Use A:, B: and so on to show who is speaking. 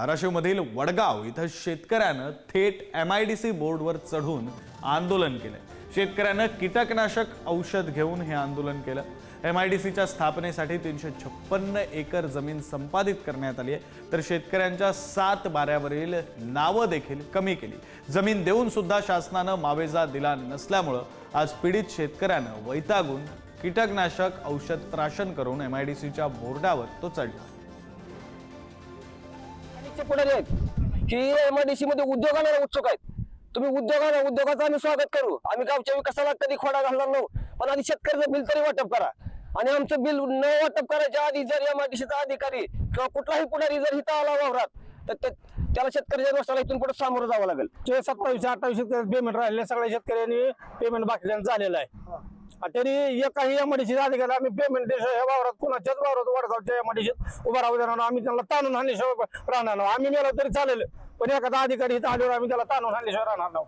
A: धाराशिवमधील वडगाव इथं शेतकऱ्यानं थेट एम आय डी सी बोर्डवर चढून आंदोलन केलं. शेतकऱ्यानं कीटकनाशक औषध घेऊन हे आंदोलन केलं. एम आय डी सीच्या स्थापनेसाठी तीनशे छप्पन्न एकर जमीन संपादित करण्यात आली आहे. तर शेतकऱ्यांच्या सात बाऱ्यावरील नावं देखील कमी केली. जमीन देऊन सुद्धा शासनानं मावेजा दिला नसल्यामुळं आज पीडित शेतकऱ्यानं वैतागून कीटकनाशक औषध प्राशन करून एम आय डी सीच्या बोर्डावर तो चढला.
B: चे पुढारी आहेत. की एमआयडीसी मध्ये उद्योगाला उत्सुक आहेत. तुम्ही उद्योगाला उद्योगाचं आम्ही स्वागत करू. आम्ही गावच्या विकासाला कधी खोडा घालणार नाही. पण आधी शेतकऱ्याचं बिल तरी वाटप करा. आणि आमचं बिल न वाटप करायच्या आधी जर एमआयडीसीचा अधिकारी किंवा कुठलाही पुढारी जर इथं आला वावरात तर त्याला शेतकऱ्याच्या रोषाला इथून पुढे सामोरं जावं लागेल.
C: जे सत्तावीसशे अठ्ठावीस पेमेंट राहिले सगळ्या शेतकऱ्यांनी पेमेंट बाकीच्यांचं झालेलं आहे. त्यांनी एकाही एमआयडीसी अधिकारी आम्ही पेमेंट या वावरात कुणाच्याच वावरात वडगावच्या एमआयडीसीत उभा राहू देणार आम्ही त्यांना ताणून हाणल्याशिवाय राहणार नाही. आम्ही मेलो तरी चालेल. पण एखादा अधिकारी इथं आल्यावर आम्ही त्याला ताणून हाणल्याशिवाय राहणार नाही.